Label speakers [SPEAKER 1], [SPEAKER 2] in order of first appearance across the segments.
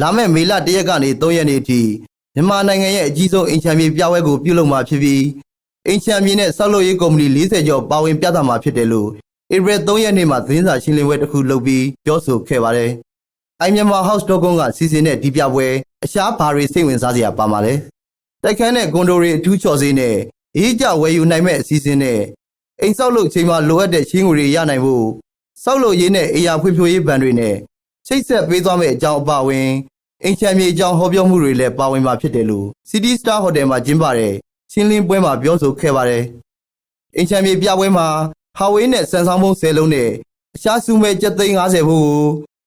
[SPEAKER 1] လာမယ့်မေလ၁ရက်ကနေ၃ရက်နေ့အထိမြန်မာနိုင်ငံရဲ့အကြီးဆုံးအင်ချမ်းမြေပြပွဲကိုပြုလုပ်မှာဖြစ်ပြီးအင်ချမ်းမြေနဲ့ဆောက်လုပ်ရေးကုမ္ပဏီ40ကျော်ပါဝင်ပြသမှာဖြစ်တယ်လို့ဧပြီ3ရက်နေ့မှာသတင်းစာရှင်းလင်းပွဲတစ်ခုလုပ်ပြီးပြောဆိုခဲ့ပါတယ်။အိုင်မြန်မာ House တော့ကုန်းကစီစဉ်တဲ့ဒီပြပွဲအရှားဘာတွေစိတ်ဝင်စားစရာပါမှာလဲတိုက်ခန်းတဲ့ကွန်ဒိုတွေအထူးချော်စေးနဲ့အေးကြဝယ်ယူနိုင်မဲ့အစီအစဉ်နဲ့အိမ်ဆောက်လုပ်ချိန်မှာလိုအပ်တဲ့ရှင်းငွေတွေရနိုင်ဖို့ဆောက်လုပ်ရေးနဲ့အေယာဖွံ့ဖြိုးရေးဘဏ်တွေနဲ့ ချိတ်ဆက်ပေးသွားမယ့်အကြောင်းအပါအဝင်အင်ချမ်းမြေအကြောင်းဟောပြောမှုတွေလည်းပါဝင်မှာဖြစ်တယ်လို့ City Star Hotel မှာကျင်းပတဲ့ရှင်းလင်းပွဲမှာပြောဆိုခဲ့ပါတယ်အင်ချမ်းမြေပြပွဲမှာဟာဝေးနဲ့စံဆောင်ဖုံး10လုံးနဲ့အရှားစုမဲ့ကျပ်သိန်း50ဖို့ကို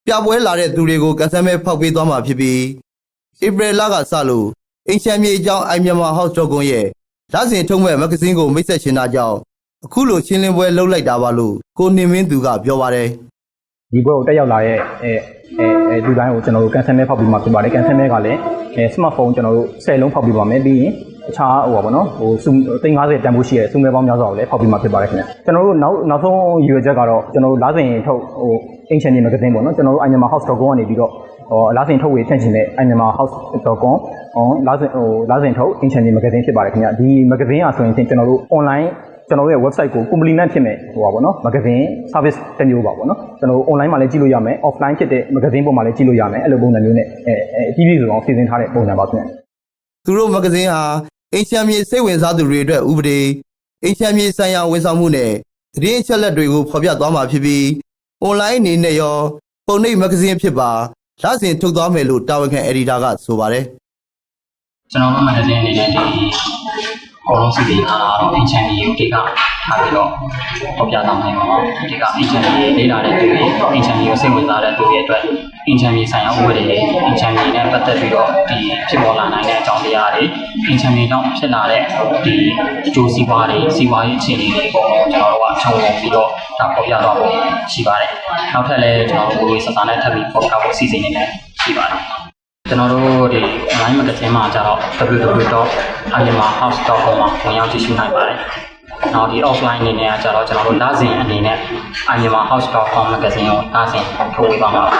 [SPEAKER 1] ပြပွဲလာတဲ့သူတွေကိုကန်ဆယ်မဲဖောက်ပေးသွားမှာဖြစ်ပြီးဧပြီလကစလို့အင်ချမ်းမြေအကြောင်းအိုင်မြန်မာ House တော့ကွန်ရဲ့လစဉ်ထုတ်မဲ့မဂ္ဂဇင်းကိုမိတ်ဆက်ရှင်တာကြောင့်အခုလိုရှင်းလင်းပွဲလုပ်လိုက်တာပါလို့ကိုနေမင်းသူကပြောပါတယ်
[SPEAKER 2] ဒီဘွဲကိုတက်ရောက်လာတဲ့အဲအဲအဲလူတိုင်းကိုကျွန်တော်တို့ကန်ဆယ်မဲဖောက်ပြီးမှဖြစ်ပါတယ်ကန်ဆယ်မဲကလည်းအဲစမတ်ဖုန်းကျွန်တော်တို့10လုံးဖောက်ပြီးပါမယ်ပြီးရင်အခြားဟိုပါဗောနော်ဟိုစု350တန်ဖိုးရှိတဲ့စုမဲပေါင်းများစွာကိုလည်းဖောက်ပြီးမှဖြစ်ပါတယ်ခင်ဗျကျွန်တော်တို့နောက်နောက်ဆုံးရည်ရွယ်ချက်ကတော့ကျွန်တော်တို့လာစဉ်ထုတ်ဟိုအင်ရှင်နေမဂ္ဂဇင်းပေါ့နော်ကျွန်တော်တို့ iMyanmar House.com ကနေပြီးတော့ဟိုလာစဉ်ထုတ်ဝေဖြန့်ချင်တဲ့ iMyanmar House.com ဟိုလာစဉ်ဟိုလာစဉ်ထုတ်အင်ရှင်နေမဂ္ဂဇင်းဖြစ်ပါတယ်ခင်ဗျဒီမဂ္ဂဇင်းอ่ะဆိုရင်ကျွန်တော်တို့ online ကျွန်တော်တို့ရဲ့ website ကို complement ဖြစ်မယ်ဟိုပါဗောနော် magazine service တစ်မျိုးပါဗောနော်ကျွန်တော်တို့ online မှာလည်းကြည့်လို့ရမယ် offline ဖြစ်တဲ့ magazine ပေါ်မှာလည်းကြည့်လို့ရမယ်အဲ့လိုပုံစံမျိုးနဲ့အဲအဲအကြီးကြီးဆိုအောင်စီစဉ်ထားတဲ့ပုံစံပါခင်ဗျ
[SPEAKER 1] သူတို့မဂ္ဂဇင်းဟာအင်ချမ်းမြေစိတ်ဝင်စားသူတွေအတွက်ဥပဒေအင်ချမ်းမြေဆိုင်ရာဝန်ဆောင်မှုနဲ့သတင်းအချက်အလက်တွေကိုဖော်ပြသွားမှာဖြစ်ပြီး online အနေနဲ့ရောပုံနှိပ်မဂ္ဂဇင်းဖြစ်ပါလစဉ်ထုတ်သွားမယ်လို့တာဝန်ခံအက်ဒီတာကဆိုပါတယ်
[SPEAKER 3] ကျွန်တော်တို့မဂ္ဂဇင်းအနေနဲ့ဒီ အကုန်လုံးစီစဉ်ထားတာတော့ HND ကိုတိကထားပြီးတော့ဖော်ပြသွားမယ်ပေါ့။ဒီက HND လေ့လာတဲ့သူတွေ HND ကိုစိတ်ဝင်စားတဲ့သူတွေအတွက် HND ဆိုင်ရာဥပဒေတွေ HND နဲ့ပတ်သက်ပြီးတော့ဒီဖြစ်ပေါ်လာနိုင်တဲ့အကြောင်းတရားတွေ HND ကြောင့်ဖြစ်လာတဲ့ဒီအကျိုးစီးပွားတွေစီးပွားရေးအခြေအနေတွေပေါ့ကျွန်တော်တို့ကခြုံငုံပြီးတော့ဒါဖော်ပြသွားဖို့ရှိပါတယ်။နောက်ထပ်လည်းကျွန်တော်တို့ကိုယ်စစာနဲ့ထပ်ပြီးဖော်ပြဖို့စီစဉ်နေတယ်ရှိပါတယ်။ ကျွန်တော်တို့ဒီ online magazine မှာကျတော့ www.myanmarhouse.com မှာဝင်ရောက်ကြည့်ရှုနိုင်ပါတယ်။နောက်ဒီ offline အနေနဲ့ကကျတော့ကျွန်တော်တို့လစဉ်အနေနဲ့ myanmarhouse.com magazine ကိုလစဉ်ထုတ်ဝေပါမှာပါ